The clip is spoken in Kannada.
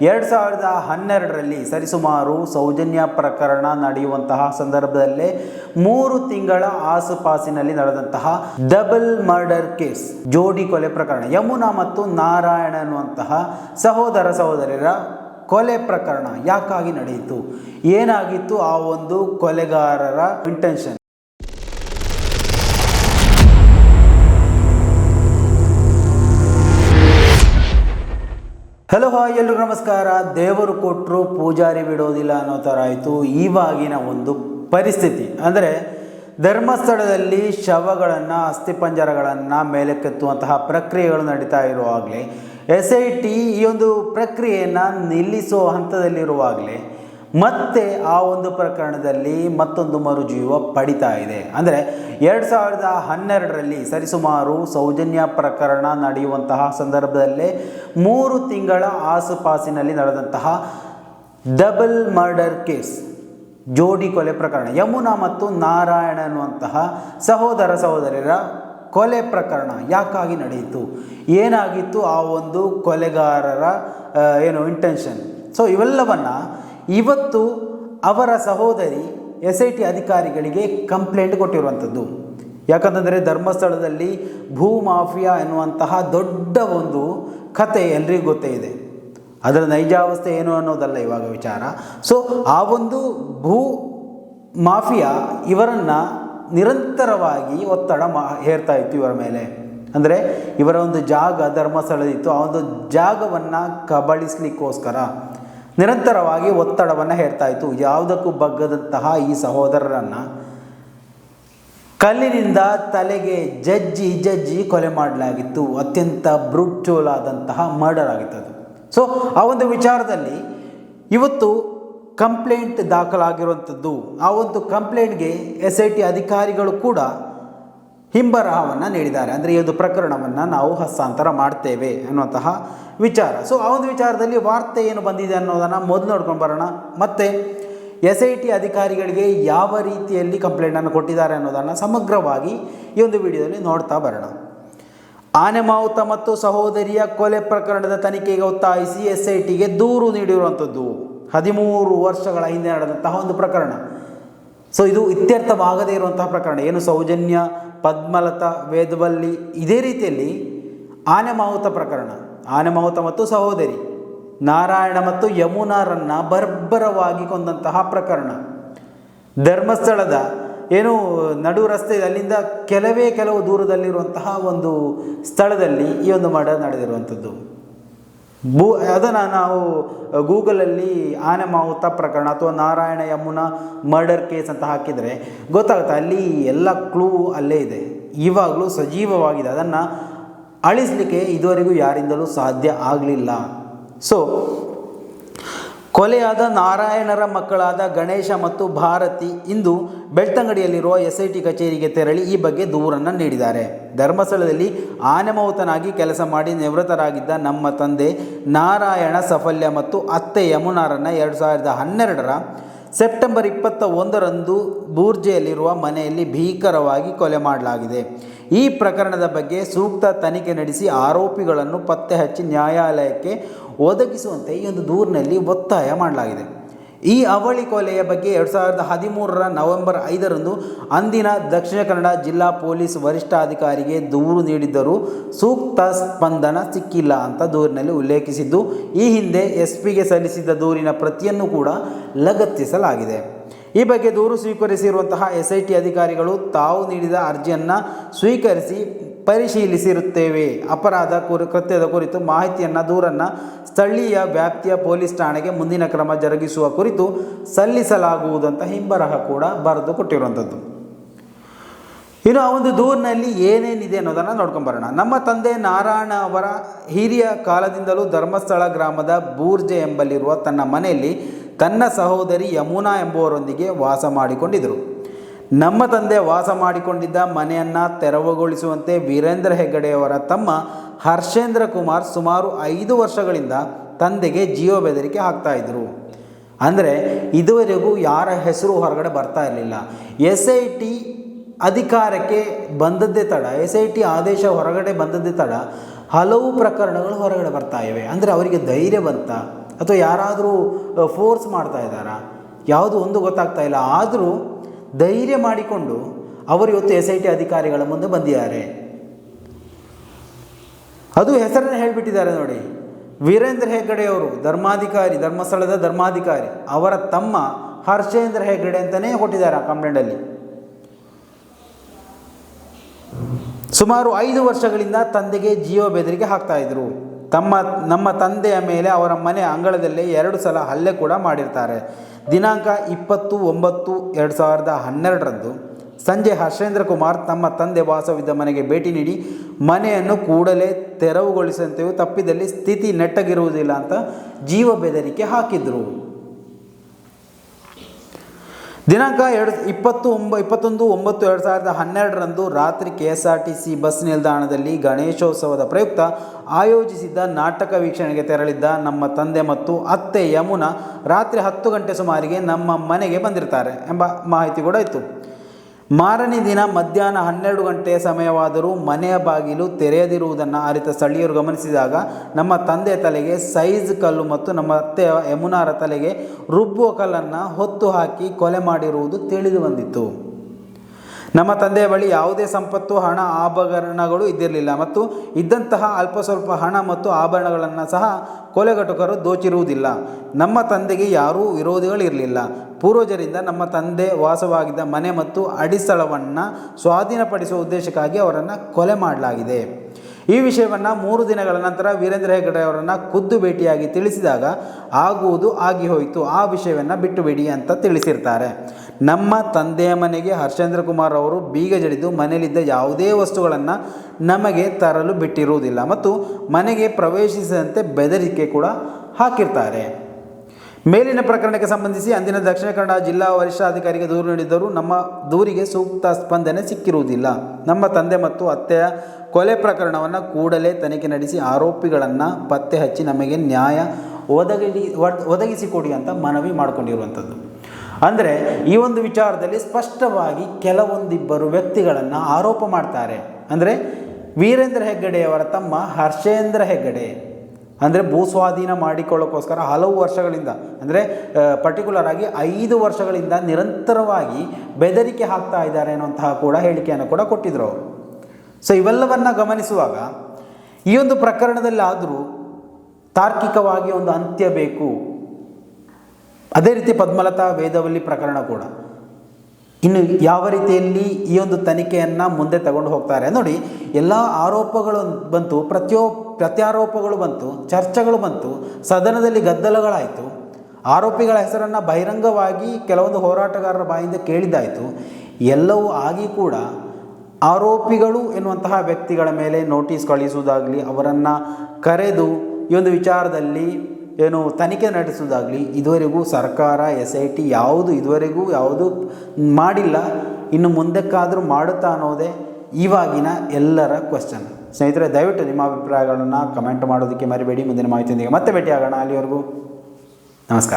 ಎರಡು ಸಾವಿರದ ಹನ್ನೆರಡರಲ್ಲಿ ಸರಿಸುಮಾರು ಸೌಜನ್ಯ ಪ್ರಕರಣ ನಡೆಯುವಂತಹ ಸಂದರ್ಭದಲ್ಲೇ ಮೂರು ತಿಂಗಳ ಆಸುಪಾಸಿನಲ್ಲಿ ನಡೆದಂತಹ ಡಬಲ್ ಮರ್ಡರ್ ಕೇಸ್, ಜೋಡಿ ಕೊಲೆ ಪ್ರಕರಣ, ಯಮುನಾ ಮತ್ತು ನಾರಾಯಣ ಅನ್ನುವಂತಹ ಸಹೋದರ ಸಹೋದರಿಯರ ಕೊಲೆ ಪ್ರಕರಣ ಯಾಕಾಗಿ ನಡೆಯಿತು? ಏನಾಗಿತ್ತು? ಆ ಒಂದು ಕೊಲೆಗಾರರ ಇಂಟೆನ್ಷನ್ ಹಲೋ, ಹಾಯ್, ಎಲ್ರಿಗೂ ನಮಸ್ಕಾರ. ದೇವರು ಕೊಟ್ಟರು ಪೂಜಾರಿ ಬಿಡೋದಿಲ್ಲ ಅನ್ನೋ ಥರ ಆಯಿತು. ಇವಾಗಿನ ಒಂದು ಪರಿಸ್ಥಿತಿ. ಅಂದರೆ, ಧರ್ಮಸ್ಥಳದಲ್ಲಿ ಶವಗಳನ್ನು, ಅಸ್ಥಿಪಂಜರಗಳನ್ನು ಮೇಲಕ್ಕೆತ್ತುವಂತಹ ಪ್ರಕ್ರಿಯೆಗಳು ನಡೀತಾ ಇರುವಾಗಲೇ, ಎಸ್ ಐ ಟಿ ಈ ಒಂದು ಪ್ರಕ್ರಿಯೆಯನ್ನು ನಿಲ್ಲಿಸೋ ಹಂತದಲ್ಲಿರುವಾಗಲೇ ಮತ್ತೆ ಆ ಒಂದು ಪ್ರಕರಣದಲ್ಲಿ ಮತ್ತೊಂದು ಮರುಜೀವ ಪಡಿತಾ ಇದೆ. ಅಂದರೆ ಎರಡು ಸಾವಿರದ ಹನ್ನೆರಡರಲ್ಲಿ ಸರಿಸುಮಾರು ಸೌಜನ್ಯ ಪ್ರಕರಣ ನಡೆಯುವಂತಹ ಸಂದರ್ಭದಲ್ಲೇ ಮೂರು ತಿಂಗಳ ಆಸುಪಾಸಿನಲ್ಲಿ ನಡೆದಂತಹ ಡಬಲ್ ಮರ್ಡರ್ ಕೇಸ್, ಜೋಡಿ ಕೊಲೆ ಪ್ರಕರಣ, ಯಮುನಾ ಮತ್ತು ನಾರಾಯಣ ಅನ್ನುವಂತಹ ಸಹೋದರ ಸಹೋದರಿಯರ ಕೊಲೆ ಪ್ರಕರಣ ಯಾಕಾಗಿ ನಡೆಯಿತು? ಏನಾಗಿತ್ತು ಆ ಒಂದು ಕೊಲೆಗಾರರ ಏನು ಇಂಟೆನ್ಷನ್ ಸೊ ಇವೆಲ್ಲವನ್ನು ಇವತ್ತು ಅವರ ಸಹೋದರಿ ಎಸ್ ಐ ಟಿ ಅಧಿಕಾರಿಗಳಿಗೆ ಕಂಪ್ಲೇಂಟ್ ಕೊಟ್ಟಿರುವಂಥದ್ದು. ಯಾಕಂತಂದರೆ ಧರ್ಮಸ್ಥಳದಲ್ಲಿ ಭೂ ಮಾಫಿಯಾ ಎನ್ನುವಂತಹ ದೊಡ್ಡ ಒಂದು ಕತೆ ಎಲ್ರಿಗೂ ಗೊತ್ತೇ ಇದೆ. ಅದರ ನೈಜಾವಸ್ಥೆ ಏನು ಅನ್ನೋದಲ್ಲ ಇವಾಗ ವಿಚಾರ. ಸೊ ಆ ಒಂದು ಭೂ ಮಾಫಿಯಾ ಇವರನ್ನು ನಿರಂತರವಾಗಿ ಒತ್ತಡ ಮಾ, ಹೇರ್ತಾ ಇತ್ತು ಇವರ ಮೇಲೆ. ಅಂದರೆ ಇವರ ಒಂದು ಜಾಗ ಧರ್ಮಸ್ಥಳದಿತ್ತು. ಆ ಒಂದು ಜಾಗವನ್ನು ಕಬಳಿಸ್ಲಿಕ್ಕೋಸ್ಕರ. ನಿರಂತರವಾಗಿ ಒತ್ತಡವನ್ನು ಹೇರ್ತಾ ಇತ್ತು. ಯಾವುದಕ್ಕೂ ಬಗ್ಗದಂತಹ ಈ ಸಹೋದರರನ್ನು ಕಲ್ಲಿನಿಂದ ತಲೆಗೆ ಜಜ್ಜಿ ಜಜ್ಜಿ ಕೊಲೆ ಮಾಡಲಾಗಿತ್ತು. ಅತ್ಯಂತ ಬ್ರೂಟಲ್ ಆದಂತಹ ಮರ್ಡರ್ ಆಗಿತ್ತು ಅದು ಸೊ ಆ ಒಂದು ವಿಚಾರದಲ್ಲಿ ಇವತ್ತು ಕಂಪ್ಲೇಂಟ್ ದಾಖಲಾಗಿರುವಂಥದ್ದು ಆ ಒಂದು ಕಂಪ್ಲೇಂಟ್ಗೆ ಎಸ್ ಐ ಟಿ ಅಧಿಕಾರಿಗಳು ಕೂಡ ಹಿಂಬರಹವನ್ನು ನೀಡಿದ್ದಾರೆ. ಅಂದರೆ ಈ ಒಂದು ಪ್ರಕರಣವನ್ನು ನಾವು ಹಸ್ತಾಂತರ ಮಾಡ್ತೇವೆ ಅನ್ನುವಂತಹ ವಿಚಾರ. ಸೊ ಆ ಒಂದು ವಿಚಾರದಲ್ಲಿ ವಾರ್ತೆ ಏನು ಬಂದಿದೆ ಅನ್ನೋದನ್ನು ಮೊದಲು ನೋಡ್ಕೊಂಡು ಬರೋಣ. ಮತ್ತು ಎಸ್ ಐ ಟಿ ಅಧಿಕಾರಿಗಳಿಗೆ ಯಾವ ರೀತಿಯಲ್ಲಿ ಕಂಪ್ಲೇಂಟನ್ನು ಕೊಟ್ಟಿದ್ದಾರೆ ಅನ್ನೋದನ್ನು ಸಮಗ್ರವಾಗಿ ಈ ಒಂದು ವಿಡಿಯೋದಲ್ಲಿ ನೋಡ್ತಾ ಬರೋಣ. ಆನೆಮಾವುತ ಮತ್ತು ಸಹೋದರಿಯ ಕೊಲೆ ಪ್ರಕರಣದ ತನಿಖೆಗೆ ಒತ್ತಾಯಿಸಿ ಎಸ್ ಐ ಟಿಗೆ ದೂರು ನೀಡಿರುವಂಥದ್ದು. ಹದಿಮೂರು ವರ್ಷಗಳ ಹಿಂದೆ ನಡೆದಂತಹ ಒಂದು ಪ್ರಕರಣ. ಸೊ ಇದು ಇತ್ಯರ್ಥವಾಗದೇ ಇರುವಂತಹ ಪ್ರಕರಣ. ಏನು ಸೌಜನ್ಯ, ಪದ್ಮಲತಾ, ವೇದವಲ್ಲಿ ಇದೇ ರೀತಿಯಲ್ಲಿ ಆನೆಮಾವುತ ಪ್ರಕರಣ. ಆನೆಮಾವುತ ಮತ್ತು ಸಹೋದರಿ, ನಾರಾಯಣ ಮತ್ತು ಯಮುನಾರನ್ನು ಬರ್ಬರವಾಗಿ ಕೊಂದಂತಹ ಪ್ರಕರಣ. ಧರ್ಮಸ್ಥಳದ, ಏನು ನಡು ರಸ್ತೆ, ಅಲ್ಲಿಂದ ಕೆಲವೇ ಕೆಲವು ದೂರದಲ್ಲಿರುವಂತಹ ಒಂದು ಸ್ಥಳದಲ್ಲಿ ಈ ಒಂದು ಮರ್ಡರ್ ನಡೆದಿರುವಂಥದ್ದು. ಭೂ, ಅದನ್ನು ನಾವು ಗೂಗಲಲ್ಲಿ ಆನೆ ಮಾವುತ ಪ್ರಕರಣ ಅಥವಾ ನಾರಾಯಣ ಯಮುನಾ ಮರ್ಡರ್ ಕೇಸ್ ಅಂತ ಹಾಕಿದರೆ ಗೊತ್ತಾಗುತ್ತೆ. ಅಲ್ಲಿ ಎಲ್ಲ ಕ್ಲೂ ಅಲ್ಲೇ ಇದೆ. ಇವಾಗಲೂ ಸಜೀವವಾಗಿದೆ. ಅದನ್ನು ಅಳಿಸಲಿಕ್ಕೆ ಇದುವರೆಗೂ ಯಾರಿಂದಲೂ ಸಾಧ್ಯ ಆಗಲಿಲ್ಲ. ಸೊ ಕೊಲೆಯಾದ ನಾರಾಯಣರ ಮಕ್ಕಳಾದ ಗಣೇಶ ಮತ್ತು ಭಾರತಿ ಇಂದು ಬೆಳ್ತಂಗಡಿಯಲ್ಲಿರುವ ಎಸ್ ಐ ಟಿ ಕಚೇರಿಗೆ ತೆರಳಿ ಈ ಬಗ್ಗೆ ದೂರನ್ನು ನೀಡಿದ್ದಾರೆ. ಧರ್ಮಸ್ಥಳದಲ್ಲಿ ಆನೆಮೌತನಾಗಿ ಕೆಲಸ ಮಾಡಿ ನಿವೃತ್ತರಾಗಿದ್ದ ನಮ್ಮ ತಂದೆ ನಾರಾಯಣ ಸಫಲ್ಯ ಮತ್ತು ಅತ್ತೆ ಯಮುನಾರನ್ನು ಎರಡು ಸಾವಿರದ ಹನ್ನೆರಡರ ಸೆಪ್ಟೆಂಬರ್ ಇಪ್ಪತ್ತ ಒಂದರಂದು ಬೂರ್ಜೆಯಲ್ಲಿರುವ ಮನೆಯಲ್ಲಿ ಭೀಕರವಾಗಿ ಕೊಲೆ ಮಾಡಲಾಗಿದೆ. ಈ ಪ್ರಕರಣದ ಬಗ್ಗೆ ಸೂಕ್ತ ತನಿಖೆ ನಡೆಸಿ ಆರೋಪಿಗಳನ್ನು ಪತ್ತೆ ಹಚ್ಚಿ ನ್ಯಾಯಾಲಯಕ್ಕೆ ಒದಗಿಸುವಂತೆ ಈ ಒಂದು ದೂರಿನಲ್ಲಿ ಒತ್ತಾಯ ಮಾಡಲಾಗಿದೆ. ಈ ಅವಳಿ ಕೊಲೆಯ ಬಗ್ಗೆ ಎರಡು ಸಾವಿರದ ಹದಿಮೂರರ ನವೆಂಬರ್ ಐದರಂದು ಅಂದಿನ ದಕ್ಷಿಣ ಕನ್ನಡ ಜಿಲ್ಲಾ ಪೊಲೀಸ್ ವರಿಷ್ಠಾಧಿಕಾರಿಗೆ ದೂರು ನೀಡಿದ್ದರೂ ಸೂಕ್ತ ಸ್ಪಂದನ ಸಿಕ್ಕಿಲ್ಲ ಅಂತ ದೂರಿನಲ್ಲಿ ಉಲ್ಲೇಖಿಸಿದ್ದು. ಈ ಹಿಂದೆ ಎಸ್ ಪಿಗೆ ಸಲ್ಲಿಸಿದ್ದ ದೂರಿನ ಪ್ರತಿಯನ್ನು ಕೂಡ ಲಗತ್ತಿಸಲಾಗಿದೆ. ಈ ಬಗ್ಗೆ ದೂರು ಸ್ವೀಕರಿಸಿರುವಂತಹ ಎಸ್ ಐ ಟಿ ಅಧಿಕಾರಿಗಳು ತಾವು ನೀಡಿದ ಅರ್ಜಿಯನ್ನು ಸ್ವೀಕರಿಸಿ ಪರಿಶೀಲಿಸಿರುತ್ತೇವೆ. ಅಪರಾಧ ಕುರಿ, ಕೃತ್ಯದ ಕುರಿತು ಮಾಹಿತಿಯನ್ನು, ದೂರನ್ನು ಸ್ಥಳೀಯ ವ್ಯಾಪ್ತಿಯ ಪೊಲೀಸ್ ಠಾಣೆಗೆ ಮುಂದಿನ ಕ್ರಮ ಜರುಗಿಸುವ ಕುರಿತು ಸಲ್ಲಿಸಲಾಗುವುದಂತ ಹಿಂಬರಹ ಕೂಡ ಬರೆದು ಕೊಟ್ಟಿರುವಂಥದ್ದು ಇನ್ನು ಆ ಒಂದು ದೂರಿನಲ್ಲಿ ಏನೇನಿದೆ ಅನ್ನೋದನ್ನು ನೋಡ್ಕೊಂಬರೋಣ ನಮ್ಮ ತಂದೆ ನಾರಾಯಣ ಅವರ ಹಿರಿಯ ಕಾಲದಿಂದಲೂ ಧರ್ಮಸ್ಥಳ ಗ್ರಾಮದ ಬೂರ್ಜೆ ಎಂಬಲ್ಲಿರುವ ತನ್ನ ಮನೆಯಲ್ಲಿ ತನ್ನ ಸಹೋದರಿ ಯಮುನಾ ಎಂಬುವರೊಂದಿಗೆ ವಾಸ ಮಾಡಿಕೊಂಡಿದ್ದರು. ನಮ್ಮ ತಂದೆ ವಾಸ ಮಾಡಿಕೊಂಡಿದ್ದ ಮನೆಯನ್ನು ತೆರವುಗೊಳಿಸುವಂತೆ ವೀರೇಂದ್ರ ಹೆಗ್ಗಡೆಯವರ ತಮ್ಮ ಹರ್ಷೇಂದ್ರ ಕುಮಾರ್ ಸುಮಾರು ಐದು ವರ್ಷಗಳಿಂದ ತಂದೆಗೆ ಜೀವ ಬೆದರಿಕೆ ಹಾಕ್ತಾ ಇದ್ದರು ಅಂದರೆ ಇದುವರೆಗೂ ಯಾರ ಹೆಸರು ಹೊರಗಡೆ ಬರ್ತಾ ಇರಲಿಲ್ಲ. ಎಸ್ ಐ ಟಿ ಅಧಿಕಾರಕ್ಕೆ ಬಂದದ್ದೇ ತಡ, ಎಸ್ ಐ ಟಿ ಆದೇಶ ಹೊರಗಡೆ ಬಂದದ್ದೇ ತಡ ಹಲವು ಪ್ರಕರಣಗಳು ಹೊರಗಡೆ ಬರ್ತಾ ಇವೆ. ಅಂದರೆ ಅವರಿಗೆ ಧೈರ್ಯ ಬಂತ ಅಥವಾ ಯಾರಾದರೂ ಫೋರ್ಸ್ ಮಾಡ್ತಾ ಇದ್ದಾರಾ? ಯಾವುದು ಒಂದು ಗೊತ್ತಾಗ್ತಾ ಇಲ್ಲ. ಆದರೂ ಧೈರ್ಯ ಮಾಡಿಕೊಂಡು ಅವರು ಇವತ್ತು ಎಸ್ ಐ ಟಿ ಅಧಿಕಾರಿಗಳ ಮುಂದೆ ಬಂದಿದ್ದಾರೆ. ಅದು ಹೆಸರನ್ನು ಹೇಳಿಬಿಟ್ಟಿದ್ದಾರೆ ನೋಡಿ. ವೀರೇಂದ್ರ ಹೆಗ್ಗಡೆಯವರು, ಧರ್ಮಾಧಿಕಾರಿ, ಧರ್ಮಸ್ಥಳದ ಧರ್ಮಾಧಿಕಾರಿ, ಅವರ ತಮ್ಮ ಹರ್ಷೇಂದ್ರ ಹೆಗ್ಗಡೆ ಅಂತಲೇ ಕೊಟ್ಟಿದ್ದಾರೆ ಆ ಕಂಪ್ಲೇಂಟಲ್ಲಿ ಸುಮಾರು ಐದು ವರ್ಷಗಳಿಂದ ತಂದೆಗೆ ಜೀವ ಬೆದರಿಕೆ ಹಾಕ್ತಾ ಇದ್ರು. ತಮ್ಮ, ನಮ್ಮ ತಂದೆಯ ಮೇಲೆ ಅವರ ಮನೆ ಅಂಗಳದಲ್ಲೇ ಎರಡು ಸಲ ಹಲ್ಲೆ ಕೂಡ ಮಾಡಿರ್ತಾರೆ. ದಿನಾಂಕ ಇಪ್ಪತ್ತು ಒಂಬತ್ತು ಎರಡು ಸಾವಿರದ ಹನ್ನೆರಡರಂದು ಸಂಜೆ ಹರ್ಷೇಂದ್ರ ಕುಮಾರ್ ತಮ್ಮ ತಂದೆ ವಾಸವಿದ್ದ ಮನೆಗೆ ಭೇಟಿ ನೀಡಿ, ಮನೆಯನ್ನು ಕೂಡಲೇ ತೆರವುಗೊಳಿಸಂತೆಯೂ ತಪ್ಪಿದಲ್ಲಿ ಸ್ಥಿತಿ ನೆಟ್ಟಗಿರುವುದಿಲ್ಲ ಅಂತ ಜೀವ ಬೆದರಿಕೆ ಹಾಕಿದ್ರು. ದಿನಾಂಕ ಎರಡು ಇಪ್ಪತ್ತು ಒಂಬ, ಇಪ್ಪತ್ತೊಂದು, ಒಂಬತ್ತು ಎರಡು ಸಾವಿರದ ಹನ್ನೆರಡರಂದು ರಾತ್ರಿ K S R T C bus ನಿಲ್ದಾಣದಲ್ಲಿ ಗಣೇಶೋತ್ಸವದ ಪ್ರಯುಕ್ತ ಆಯೋಜಿಸಿದ್ದ ನಾಟಕ ವೀಕ್ಷಣೆಗೆ ತೆರಳಿದ್ದ ನಮ್ಮ ತಂದೆ ಮತ್ತು ಅತ್ತೆ ಯಮುನಾ ರಾತ್ರಿ ಹತ್ತು ಗಂಟೆ ಸುಮಾರಿಗೆ ನಮ್ಮ ಮನೆಗೆ ಬಂದಿರ್ತಾರೆ ಎಂಬ ಮಾಹಿತಿ ಕೂಡ ಇತ್ತು. ಮಾರನೇ ದಿನ ಮಧ್ಯಾಹ್ನ ಹನ್ನೆರಡು ಗಂಟೆಯ ಸಮಯವಾದರೂ ಮನೆಯ ಬಾಗಿಲು ತೆರೆಯದಿರುವುದನ್ನು ಅರಿತ ಸ್ಥಳೀಯರು ಗಮನಿಸಿದಾಗ ನಮ್ಮ ತಂದೆ ತಲೆಗೆ ಸೈಜ್ ಕಲ್ಲು ಮತ್ತು ನಮ್ಮ ಅತ್ತೆ ಯಮುನಾರ ತಲೆಗೆ ರುಬ್ಬುವ ಕಲ್ಲನ್ನು ಹೊತ್ತು ಹಾಕಿ ಕೊಲೆ ಮಾಡಿರುವುದು ತಿಳಿದು ಬಂದಿತ್ತು. ನಮ್ಮ ತಂದೆಯ ಬಳಿ ಯಾವುದೇ ಸಂಪತ್ತು, ಹಣ, ಆಭರಣಗಳು ಇದ್ದಿರಲಿಲ್ಲ ಮತ್ತು ಇದ್ದಂತಹ ಅಲ್ಪ ಸ್ವಲ್ಪ ಹಣ ಮತ್ತು ಆಭರಣಗಳನ್ನು ಸಹ ಕೊಲೆಗಟುಕರು ದೋಚಿರುವುದಿಲ್ಲ. ನಮ್ಮ ತಂದೆಗೆ ಯಾರೂ ವಿರೋಧಿಗಳಿರಲಿಲ್ಲ. ಪೂರ್ವಜರಿಂದ ನಮ್ಮ ತಂದೆ ವಾಸವಾಗಿದ್ದ ಮನೆ ಮತ್ತು ಅಡಿಸ್ಥಳವನ್ನು ಸ್ವಾಧೀನಪಡಿಸುವ ಉದ್ದೇಶಕ್ಕಾಗಿ ಅವರನ್ನು ಕೊಲೆ ಮಾಡಲಾಗಿದೆ. ಈ ವಿಷಯವನ್ನು ಮೂರು ದಿನಗಳ ನಂತರ ವೀರೇಂದ್ರ ಹೆಗಡೆ ಅವರನ್ನು ಖುದ್ದು ಭೇಟಿಯಾಗಿ ತಿಳಿಸಿದಾಗ ಆಗುವುದು ಆಗಿ ಹೋಯಿತು. ಆ ವಿಷಯವನ್ನು ಬಿಟ್ಟುಬಿಡಿ ಅಂತ ತಿಳಿಸಿರ್ತಾರೆ. ನಮ್ಮ ತಂದೆಯ ಮನೆಗೆ ಹರ್ಷೇಂದ್ರ ಕುಮಾರ್ ಅವರು ಬೀಗ ಜಡಿದು ಮನೆಯಲ್ಲಿದ್ದ ಯಾವುದೇ ವಸ್ತುಗಳನ್ನು ನಮಗೆ ತರಲು ಬಿಟ್ಟಿರುವುದಿಲ್ಲ ಮತ್ತು ಮನೆಗೆ ಪ್ರವೇಶಿಸದಂತೆ ಬೆದರಿಕೆ ಕೂಡ ಹಾಕಿರ್ತಾರೆ. ಮೇಲಿನ ಪ್ರಕರಣಕ್ಕೆ ಸಂಬಂಧಿಸಿ ಅಂದಿನ ದಕ್ಷಿಣ ಕನ್ನಡ ಜಿಲ್ಲಾ ವರಿಷ್ಠಾಧಿಕಾರಿಗೆ ದೂರು ನೀಡಿದ್ದರೂ ನಮ್ಮ ದೂರಿಗೆ ಸೂಕ್ತ ಸ್ಪಂದನೆ ಸಿಕ್ಕಿರುವುದಿಲ್ಲ. ನಮ್ಮ ತಂದೆ ಮತ್ತು ಅತ್ತೆಯ ಕೊಲೆ ಪ್ರಕರಣವನ್ನು ಕೂಡಲೇ ತನಿಖೆ ನಡೆಸಿ ಆರೋಪಿಗಳನ್ನು ಪತ್ತೆ ಹಚ್ಚಿ ನಮಗೆ ನ್ಯಾಯ ಒದಗಿ ಒದ್- ಒದಗಿಸಿಕೊಡಿ ಅಂತ ಮನವಿ ಮಾಡಿಕೊಂಡಿರುವಂಥದ್ದು. ಅಂದರೆ ಈ ಒಂದು ವಿಚಾರದಲ್ಲಿ ಸ್ಪಷ್ಟವಾಗಿ ಕೆಲವೊಂದಿಬ್ಬರು ವ್ಯಕ್ತಿಗಳನ್ನು ಆರೋಪ ಮಾಡ್ತಾರೆ. ಅಂದರೆ ವೀರೇಂದ್ರ ಹೆಗ್ಗಡೆಯವರ ತಮ್ಮ ಹರ್ಷೇಂದ್ರ ಹೆಗ್ಗಡೆ ಅಂದರೆ ಭೂಸ್ವಾಧೀನ ಮಾಡಿಕೊಳ್ಳೋಕ್ಕೋಸ್ಕರ ಹಲವು ವರ್ಷಗಳಿಂದ, ಅಂದರೆ ಪರ್ಟಿಕ್ಯುಲರ್ ಆಗಿ ಐದು ವರ್ಷಗಳಿಂದ ನಿರಂತರವಾಗಿ ಬೆದರಿಕೆ ಹಾಕ್ತಾ ಇದ್ದಾರೆ ಅನ್ನುವಂತಹ ಕೂಡ ಹೇಳಿಕೆಯನ್ನು ಕೂಡ ಕೊಟ್ಟಿದ್ದರು ಅವರು. ಸೊ ಇವೆಲ್ಲವನ್ನು ಗಮನಿಸುವಾಗ ಈ ಒಂದು ಪ್ರಕರಣದಲ್ಲಿ ಆದರೂ ತಾರ್ಕಿಕವಾಗಿ ಒಂದು ಅಂತ್ಯ ಬೇಕು. ಅದೇ ರೀತಿ ಪದ್ಮಲತಾ ವೇದವಲ್ಲಿ ಪ್ರಕರಣ ಕೂಡ. ಇನ್ನು ಯಾವ ರೀತಿಯಲ್ಲಿ ಈ ಒಂದು ತನಿಖೆಯನ್ನು ಮುಂದೆ ತಗೊಂಡು ಹೋಗ್ತಾರೆ? ನೋಡಿ, ಎಲ್ಲ ಆರೋಪಗಳು ಬಂತು, ಪ್ರತಿಯೊ, ಪ್ರತ್ಯಾರೋಪಗಳು ಬಂತು, ಚರ್ಚೆಗಳು ಬಂತು, ಸದನದಲ್ಲಿ ಗದ್ದಲಗಳಾಯಿತು. ಆರೋಪಿಗಳ ಹೆಸರನ್ನು ಬಹಿರಂಗವಾಗಿ ಕೆಲವೊಂದು ಹೋರಾಟಗಾರರ ಬಾಯಿಂದ ಕೇಳಿದ್ದಾಯಿತು. ಎಲ್ಲವೂ ಆಗಿ ಕೂಡ ಆರೋಪಿಗಳು ಎನ್ನುವಂತಹ ವ್ಯಕ್ತಿಗಳ ಮೇಲೆ ನೋಟಿಸ್ ಕಳಿಸುವುದಾಗಲಿ, ಅವರನ್ನು ಕರೆದು ಈ ಒಂದು ವಿಚಾರದಲ್ಲಿ ಏನು ತನಿಖೆ ನಡೆಸೋದಾಗಲಿ ಇದುವರೆಗೂ ಸರ್ಕಾರ, ಎಸ್ ಐ ಟಿ ಯಾವುದು ಇದುವರೆಗೂ ಯಾವುದು ಮಾಡಿಲ್ಲ, ಇನ್ನು ಮುಂದಕ್ಕಾದರೂ ಮಾಡುತ್ತಾ ಅನ್ನೋದೇ ಇವಾಗಿನ ಎಲ್ಲರ ಕ್ವಶನ್ ಸ್ನೇಹಿತರೆ, ದಯವಿಟ್ಟು ನಿಮ್ಮ ಅಭಿಪ್ರಾಯಗಳನ್ನು ಕಮೆಂಟ್ ಮಾಡೋದಕ್ಕೆ ಮರಿಬೇಡಿ. ಮುಂದಿನ ಮಾಹಿತಿಯೊಂದಿಗೆ ಮತ್ತೆ ಭೇಟಿಯಾಗೋಣ. ಅಲ್ಲಿವರೆಗೂ ನಮಸ್ಕಾರ.